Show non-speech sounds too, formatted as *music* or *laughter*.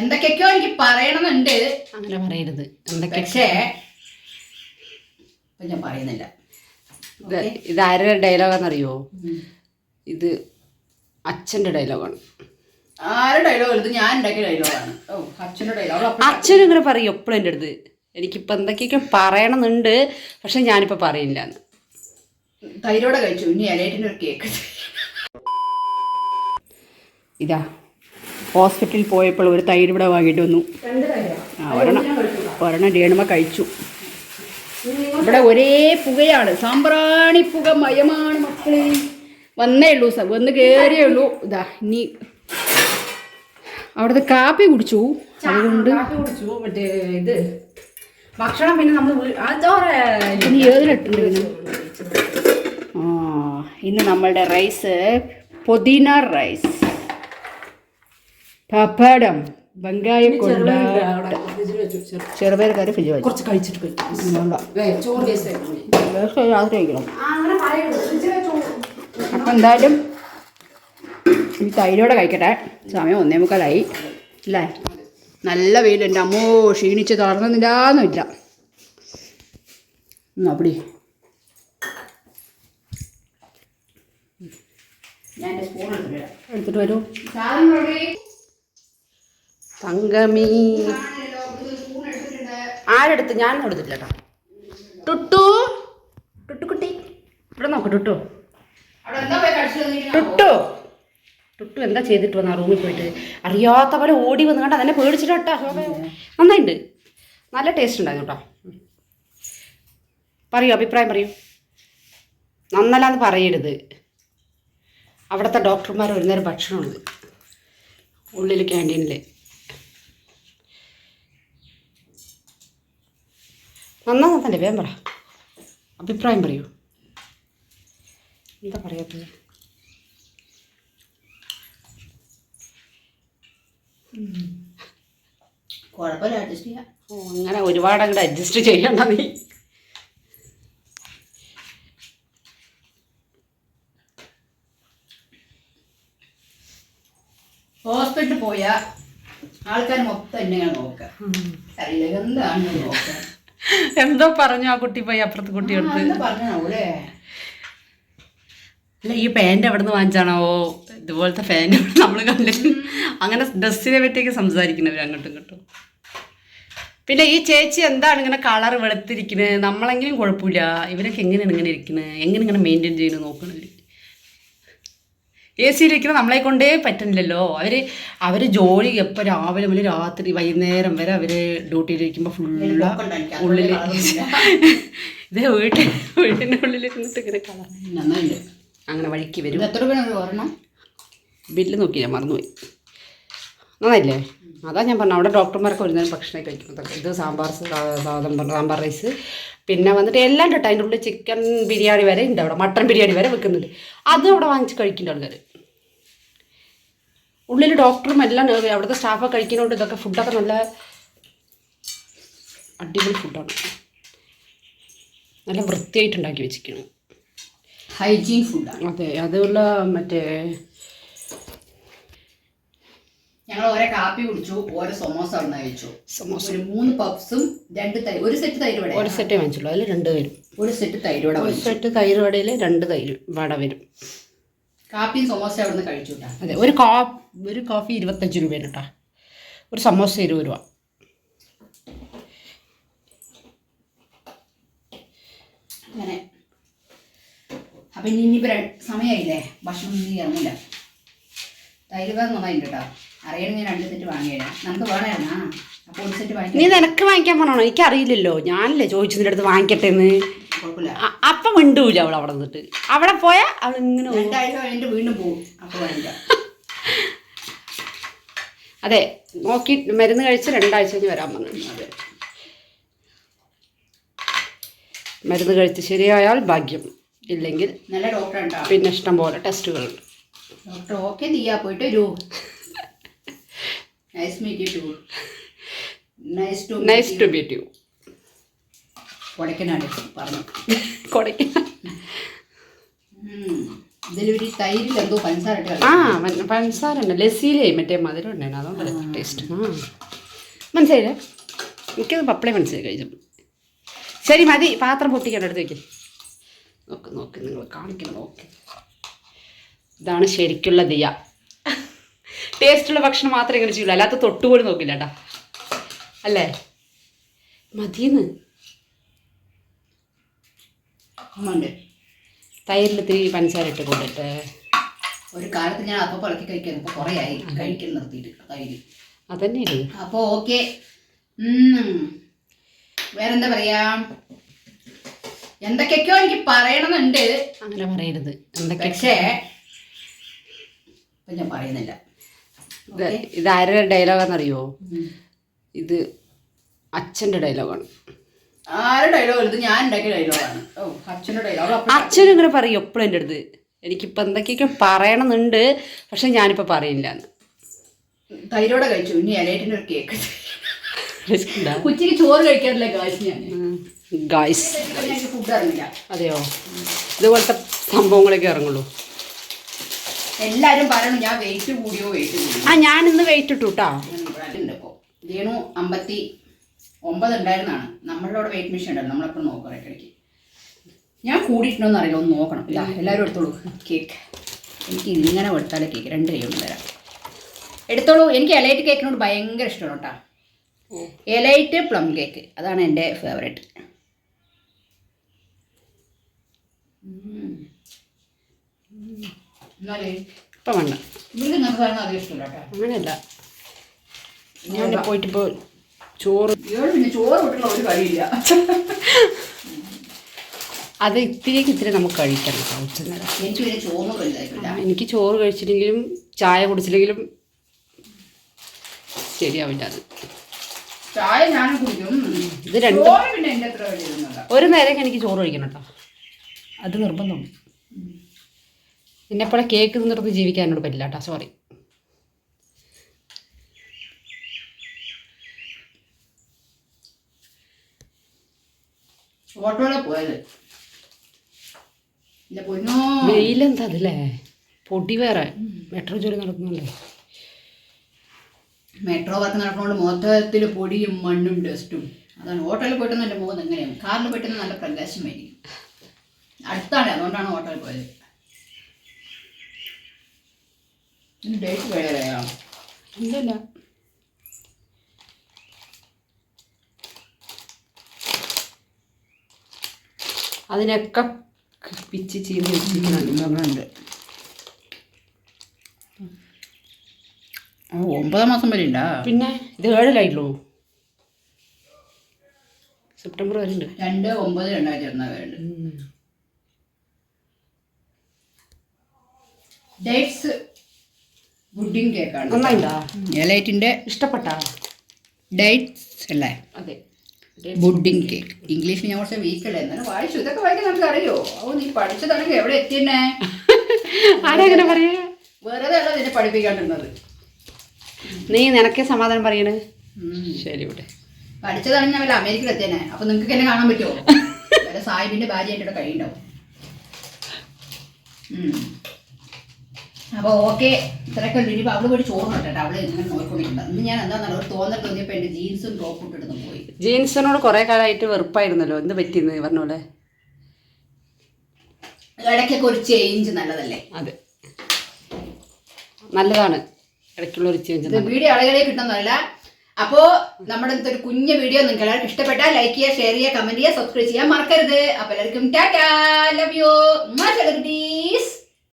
എന്തൊക്കെയൊക്കെയോ എനിക്ക് പറയണമെന്നുണ്ട്. അങ്ങനെ പറയരുത്. എന്തൊക്കെ? പക്ഷേ ഇപ്പൊ ഞാൻ പറയുന്നില്ല. ഇത് ഇത് ആരുടെ ഡയലോഗാണെന്നറിയോ. ഇത് അച്ഛന്റെ ഡയലോഗാണ്. ആരുടെ ഡയലോഗ് ഇത്? ഞാൻ ഉണ്ടാക്കിയ ഡയലോഗാണ്. ഓ അച്ഛന്റെ ഡയലോഗ് അച്ഛനും ഇങ്ങനെ പറയും എപ്പോഴും എന്റെ അടുത്ത്. എനിക്കിപ്പോൾ എന്തൊക്കെയൊക്കെ പറയണമെന്നുണ്ട് പക്ഷെ ഞാനിപ്പോൾ പറയില്ല തൈരോടെ കഴിച്ചു. ഇനി ഇലയിട്ടിന്റെ ഒരു കേക്ക്. ഇതാ. ഹോസ്പിറ്റലിൽ പോയപ്പോൾ ഒരു തൈര് ഇവിടെ വാങ്ങിയിട്ട് വന്നു. ആ ഒരെണ്ണം. ഒരെണ്ണം രേണുമ കഴിച്ചു. ഇവിടെ ഒരേ പുകയാണ്. സാമ്പ്രാണി പുക മയമാണ് മക്കളെ. വന്നേ ഉള്ളൂ വന്ന് കയറിയേ ഉള്ളൂ. ഇതാ ഇനി അവിടുത്തെ കാപ്പി കുടിച്ചു. അതുകൊണ്ട് കുടിച്ചു. മറ്റേ ഇത് ഭക്ഷണം പിന്നെ നമ്മൾ അതോറെ ഇനി ഏതിലിട്ടുണ്ട് ഇതിന് ആ ഇന്ന് നമ്മളുടെ റൈസ് പൊതിന റൈസ്. പപ്പടം വെങ്കായം കൊണ്ട് ചെറുപയർ കറി ഫ്രിഡ്ജ് കുറച്ച് കഴിച്ചിട്ട് രാത്രി കഴിക്കണം? അപ്പം എന്തായാലും ഈ തൈരോടെ കഴിക്കട്ടെ. സമയം ഒന്നേ മുക്കാലായി. അല്ലേ നല്ല വെയിലുണ്ട്. അമ്മോ ക്ഷീണിച്ച് തളർന്നില്ലാന്നില്ല അപ്പടി. ഞാൻ എടുത്തിട്ട് വരൂ. തങ്കമീ ആരെടുത്ത്? ഞാൻ എടുത്തില്ല കേട്ടോ. ടുട്ടു. ടുട്ടു കുട്ടി. ഇവിടെ നോക്ക് ടുട്ടു. ടുട്ടു. ടുട്ടു എന്താ ചെയ്തിട്ട് വന്ന റൂമിൽ പോയിട്ട്? അറിയാത്ത പോലെ ഓടി വന്ന് കണ്ട അതെന്നെ പേടിച്ചിട്ട് കേട്ടോ. നന്നായിട്ടുണ്ട് നല്ല ടേസ്റ്റ് ഉണ്ടായിരുന്നു കേട്ടോ. പറയൂ അഭിപ്രായം പറയൂ. നന്നല്ലാന്ന് പറയരുത്. അവിടുത്തെ ഡോക്ടർമാർ ഒരു നേരം ഭക്ഷണമുണ്ട്. ഉള്ളിൽ ക്യാന്റീനിൽ നന്നാ നന്നല്ലേ വേഗം പറ. അഭിപ്രായം പറയൂ. എന്താ പറയാത്തത് കുഴപ്പമില്ല അഡ്ജസ്റ്റ് ചെയ്യാം. ഓ അങ്ങനെ ഒരുപാട് അങ്ങോട്ട് അഡ്ജസ്റ്റ് ചെയ്യണ്ട നീ. ഹോസ്പിറ്റലിൽ പോയാൽ ആൾക്കാർ മൊത്തം എന്നെയാണ് നോക്കുക എന്താണ് എന്താണെന്ന് നോക്കുക എന്തോ പറഞ്ഞു ആ കുട്ടി പോയി അപ്പുറത്ത് കുട്ടി എടുത്ത്. എന്താ പറഞ്ഞാവൂലേ? അല്ല ഈ പാന്റ് എവിടെ നിന്ന് വാങ്ങിച്ചാണോ? ഇതുപോലത്തെ പാന്റ് *laughs* നമ്മൾ കണ്ടിട്ട്. അങ്ങനെ ഡ്രസ്സിനെ പറ്റിയൊക്കെ സംസാരിക്കുന്നവർ അങ്ങോട്ടും ഇങ്ങോട്ടും. പിന്നെ ഈ ചേച്ചി എന്താണ് ഇങ്ങനെ കളർ വെളുത്തിരിക്കുന്നത് നമ്മളെങ്കിലും കുഴപ്പമില്ല. ഇവരൊക്കെ എങ്ങനെയാണ് ഇങ്ങനെ ഇരിക്കുന്നത് എങ്ങനെ ഇങ്ങനെ മെയിന്റെയിൻ ചെയ്യുന്നത് നോക്കണത് എ സിയിലിരിക്കുന്ന നമ്മളെ കൊണ്ടേ പറ്റുന്നില്ലല്ലോ അവർ അവർ ജോലി എപ്പോൾ രാവിലെ മുതൽ രാത്രി വൈകുന്നേരം വരെ അവർ ഡ്യൂട്ടിയിലിരിക്കുമ്പോൾ ഫുള്ള് ഉള്ളിൽ *laughs* ഇതേ വീട്ടിൽ വീട്ടിന്റെ ഉള്ളിൽ ഇങ്ങനെ കളർ. അങ്ങനെ വഴിക്ക് വരും. എത്ര ഒരെണ്ണം? ബില്ല് നോക്കി ഞാൻ മറന്നുപോയി. നന്നായില്ലേ? അതാ ഞാൻ പറഞ്ഞു അവിടെ ഡോക്ടർമാരൊക്കെ ഒരു നേരം ഭക്ഷണം കഴിക്കുന്നത് ഇത് സാമ്പാർ സാധനം സാമ്പാർ റൈസ് പിന്നെ വന്നിട്ട് എല്ലാം കേട്ടോ അതിന്റെ ഉള്ളിൽ ചിക്കൻ ബിരിയാണി വരെ ഉണ്ട് അവിടെ. മട്ടൺ ബിരിയാണി വരെ വെക്കുന്നുണ്ട്. അതും അവിടെ വാങ്ങിച്ച് കഴിക്കുന്ന ആൾക്കാർ ഉള്ളിൽ ഡോക്ടറും എല്ലാം അവിടുത്തെ സ്റ്റാഫൊക്കെ കഴിക്കുന്നതുകൊണ്ട് ഇതൊക്കെ ഫുഡൊക്കെ നല്ല അടിപൊളി ഫുഡാണ് നല്ല വൃത്തിയായിട്ട് ഉണ്ടാക്കി വെച്ചിരിക്കണം ഹൈജീൻ ഫുഡാണ് അതെ അതുള്ള മറ്റേ ഞങ്ങൾ ഓരോ കാപ്പി കുടിച്ചു ഓരോ സമോസ അവിടെ കഴിച്ചു. സമോസ. ഒരു മൂന്ന് പഫ്സും രണ്ട് തൈ ഒരു സെറ്റ് തൈര് വട ഒരു സെറ്റ് വാങ്ങിച്ചുള്ളൂ അതിൽ രണ്ട് വരും ഒരു സെറ്റ് തൈര് വട ഒരു സെറ്റ് തൈര് വടയിൽ രണ്ട് തൈര് വട വരും. കാപ്പിയും സമോസ അവിടെ നിന്ന് കഴിച്ചു അതെ ഒരു കാ ഒരു കോഫി ഇരുപത്തഞ്ച് രൂപയാണ് കേട്ടോ ഒരു സമോസ ഇരുപത് രൂപ. അങ്ങനെ. അപ്പം ഇനി ഇനിയിപ്പോൾ സമയമായില്ലേ ഭക്ഷണം ഒന്നും ഇറങ്ങില്ല തൈര് വേറെ നന്നായിട്ടുണ്ട് കേട്ടോ രണ്ട് സെറ്റ് വാങ്ങിയതാണ് നമുക്ക് വേണമായിരുന്നാ. അപ്പോൾ ഒരു സെറ്റ് നീ നിനക്ക് വാങ്ങിക്കാൻ പറഞ്ഞോ എനിക്കറിയില്ലല്ലോ. ഞാനല്ലേ ചോദിച്ചു നിന്റെ അടുത്ത് വാങ്ങിക്കട്ടെ എന്ന് കുഴപ്പമില്ല അപ്പം മിണ്ടൂല അവൾ അവിടെ നിന്നിട്ട്. അവിടെ പോയാൽ അവൾ ഇങ്ങനെ ഓ- രണ്ടാഴ്ച കഴിഞ്ഞിട്ട് വീണ്ടും പോകും അപ്പോൾ വാങ്ങിക്കാം. *laughs* അതെ നോക്കി മരുന്ന് കഴിച്ച് രണ്ടാഴ്ച കഴിഞ്ഞ് വരാൻ പറഞ്ഞു. അതെ. മരുന്ന് കഴിച്ച് ശരിയായാൽ ഭാഗ്യം. ഇല്ലെങ്കിൽ നല്ല ഡോക്ടർ പിന്നെ ഇഷ്ടം പോലെ ടെസ്റ്റുകളുണ്ട് ഡോക്ടർ ഓക്കെ നീയാ പോയിട്ട് വരൂ. Nice meet to nice to nice to meet you കൊടക്കനാട് പറഞ്ഞു. കൊടയ്ക്ക് ഉം. ഇതിലൊരു തൈരിൽ എന്തോ പഞ്ചസാര ആ പഞ്ചസാര ഉണ്ട്. ലസ്സിയിലേ മറ്റേ മധുരം ഉണ്ടായിരുന്നു അതുകൊണ്ട് ടേസ്റ്റ് ആ. മനസ്സിലായില്ലേ? എനിക്കത് പപ്പളെ മനസ്സിലായി കഴിച്ചു ശരി മതി. പാത്രം പൊട്ടിക്കണം എടുത്ത് വയ്ക്ക് നോക്ക് നോക്ക്. നിങ്ങൾ കാണിക്കണം. നോക്ക്. ഇതാണ് ശരിക്കുള്ള ദിയ. ടേസ്റ്റുള്ള ഭക്ഷണം മാത്രമേ ഇങ്ങനെ ചെയ്യുള്ളൂ. അല്ലാത്ത തൊട്ടുപോലും നോക്കില്ല കേട്ടാ. അല്ലേ? മതിയെന്ന്. ഉണ്ട് തൈരിൽ ഇത്തിരി പഞ്ചസാര ഇട്ട് കൊണ്ടിട്ട് ഒരു കാലത്ത് ഞാൻ അപ്പം പുറത്തി കഴിക്കാൻ ഇപ്പൊ കുറേ ആയി. കഴിക്കാൻ നിർത്തിയിട്ട് തൈര്. അതന്നെ അപ്പൊ ഓക്കെ. വേറെന്താ പറയാ? എന്തൊക്കെയൊക്കെയോ എനിക്ക് പറയണമെന്നുണ്ട്. അങ്ങനെ പറയരുത്. എന്തൊക്കെ? പക്ഷേ ഞാൻ പറയുന്നില്ല. ഇത് ആരുടെ ഡയലോഗാണെന്നറിയോ ഇത്? അച്ഛന്റെ ഡയലോഗാണ് അച്ഛൻ ഇങ്ങനെ പറയും എപ്പോഴും എന്റെ അടുത്ത്. എനിക്കിപ്പോൾ എന്തൊക്കെയൊക്കെ പറയണമെന്നുണ്ട് പക്ഷെ ഞാനിപ്പോൾ പറയില്ല. തൈരോടെ കഴിച്ചു. ഇനി ഇലയിട്ടിന്റെ ഒരു കേക്ക് ഉച്ചയ്ക്ക് ചോറ് കഴിക്കാറില്ല ഗായ്സ് ഞാൻ ഗായ്സ് ഫുഡ് അറിയില്ല അതെയോ? ഇതുപോലത്തെ സംഭവങ്ങളൊക്കെ ഇറങ്ങുള്ളൂ. എല്ലാരും പറയണു ഞാൻ വെയിറ്റ് കൂടിയോ വെയിറ്റ് കൂടിയോ? ആ ഞാൻ ഇന്ന് വെയിറ്റ് ഇട്ടു കേട്ടോ വീണു അമ്പത്തി ഒമ്പത് ഉണ്ടായിരുന്നാണ്. നമ്മളുടെ അവിടെ വെയിറ്റ് മെഷീൻ ഉണ്ടല്ലോ നമ്മളെപ്പോഴും നോക്കാം ഇടയ്ക്കിടയ്ക്ക് ഞാൻ കൂടിയിട്ടുണ്ടോന്ന് അറിയില്ല ഒന്ന് നോക്കണം. ഇല്ല എല്ലാവരും എടുത്തോളൂ. കേക്ക്. എനിക്ക് ഇങ്ങനെ കൊടുത്താലേ കേക്ക് രണ്ട് കൈകൊണ്ട് തരാം. എടുത്തോളൂ. എനിക്ക് എലൈറ്റ് കേക്കിനോട് ഭയങ്കര ഇഷ്ടമാണ് കേട്ടോ എലൈറ്റ് പ്ലം കേക്ക്. അതാണ് എന്റെ ഫേവറേറ്റ് എന്നാലേ ഇപ്പം വേണ്ട. അങ്ങനെയല്ല. ഞാൻ പോയിട്ടിപ്പോൾ ചോറ് ചോറ് ഒരു കളിയില്ല. അത് ഇത്തിരിക്ക് ഇത്തിരി നമുക്ക് കഴിക്കണം ഉച്ചനേരം. എനിക്ക് ചോറ് എനിക്ക് ചോറ് കഴിച്ചില്ലെങ്കിലും ചായ കുടിച്ചില്ലെങ്കിലും ശരിയാവില്ല അത്. ചായ ഞാൻ കുടിക്കും. ഇത് രണ്ടും ഒരു നേരം എനിക്ക് ചോറ് കഴിക്കണം കേട്ടോ. അത് നിർബന്ധമാണ് എന്നെപ്പോലെ കേക്ക് തിന്നിട്ട് ജീവിക്കാൻ എന്നോട് പറ്റില്ല കേട്ടോ സോറി വെയിലെന്താ അതല്ലേ പൊടി വേറെ. മെട്രോ ജോലി നടക്കുന്നുണ്ടേ മെട്രോ വർക്ക് നടക്കുന്നതുകൊണ്ട് മൊത്തത്തിൽ പൊടിയും മണ്ണും ഡസ്റ്റും. അതാണ് ഹോട്ടലിൽ പോയിട്ടൊന്നും എന്റെ മുഖം എങ്ങനെയാണ് കാറിൽ പോയിട്ട് നല്ല പ്രകാശമായിരിക്കും അടുത്താണ് അതുകൊണ്ടാണ് ഹോട്ടലിൽ പോയത്. ഡേറ്റ് പോയാലോ ഇല്ലല്ല. അതിനൊക്കെ പിച്ച് ചെയ്ത് വെച്ചിരിക്കുന്നുണ്ട് ഓ ഒമ്പതാം മാസം വരെ ഉണ്ടാ? പിന്നെ ഇത് ഏഴിലായിട്ടുള്ളൂ സെപ്റ്റംബർ വരെ ഉണ്ട് രണ്ട് ഒമ്പത് രണ്ടായിരത്തി ഉണ്ട്. ഡേറ്റ്സ് പുഡിംഗ് കേക്കാണ്. നന്നായിണ്ടാ? എലൈറ്റിന്റെ ഇഷ്ടപ്പെട്ട? ഡേറ്റ്സ് അല്ലേ? അതെ. Pudding cake. ഇംഗ്ലീഷിൽ ഞാൻ കുറച്ച് വീക്ക് അല്ലേ? എന്നാലും വായിച്ചു. ഇതൊക്കെ വായിക്കാൻ നമുക്ക് അറിയോ ഓ നീ പഠിച്ചതാണെങ്കിൽ എവിടെ എത്തിയെന്നെ? *laughs* ആരെങ്ങനെ അങ്ങനെ പറയാ? വെറുതെ അല്ല നിന്നെ പഠിപ്പിക്കാണ്ടിരുന്നത്. നീ നിനക്കേ സമാധാനം പറയണേ. ശരി ഇവിടെ. പഠിച്ചതാണെങ്കിൽ ഞാൻ വല്ല അമേരിക്കയിൽ എത്തിയേനെ അപ്പൊ നിങ്ങൾക്ക് എന്നെ കാണാൻ പറ്റുമോ? *laughs* വല്ല സാഹിബിന്റെ ഭാര്യ എന്റെ കഴിയുണ്ടാവും അപ്പോൾ ഓക്കെ ഇത്രയൊക്കെ ഉണ്ട് ഇനിയിപ്പോൾ അവൾ പോയി ചോറ് കേട്ടോ അവൾ ഇങ്ങനെ നോക്കിക്കൊണ്ടിരിക്കുന്നത് ഇന്ന് ഞാൻ എന്താണെന്നല്ല ഒരു തോന്നൽ തോന്നിയപ്പോൾ എന്റെ ജീൻസും ടോപ്പും ഇട്ടിട്ട് പോയി. ജീൻസിനോട് കുറേ കാലമായിട്ട് വെറുപ്പായിരുന്നല്ലോ. എന്ത് പറ്റിയെന്ന് പറഞ്ഞ പോലെ? ഇടയ്ക്കൊക്കെ ഒരു ചേഞ്ച് നല്ലതല്ലേ? അതെ. നല്ലതാണ്. ഇടയ്ക്കുള്ള ഒരു ചേഞ്ച് വീഡിയോ ആളുകളെ കിട്ടുന്നതല്ല അപ്പോൾ നമ്മുടെ ഇന്നത്തെ ഒരു കുഞ്ഞു വീഡിയോ നിങ്ങൾക്ക് എല്ലാവർക്കും ഇഷ്ടപ്പെട്ടാൽ ലൈക്ക് ചെയ്യുക ഷെയർ ചെയ്യുക കമന്റ് ചെയ്യുക സബ്സ്ക്രൈബ് ചെയ്യാൻ മറക്കരുത്. അപ്പോൾ എല്ലാവർക്കും ടാറ്റാ. Love you much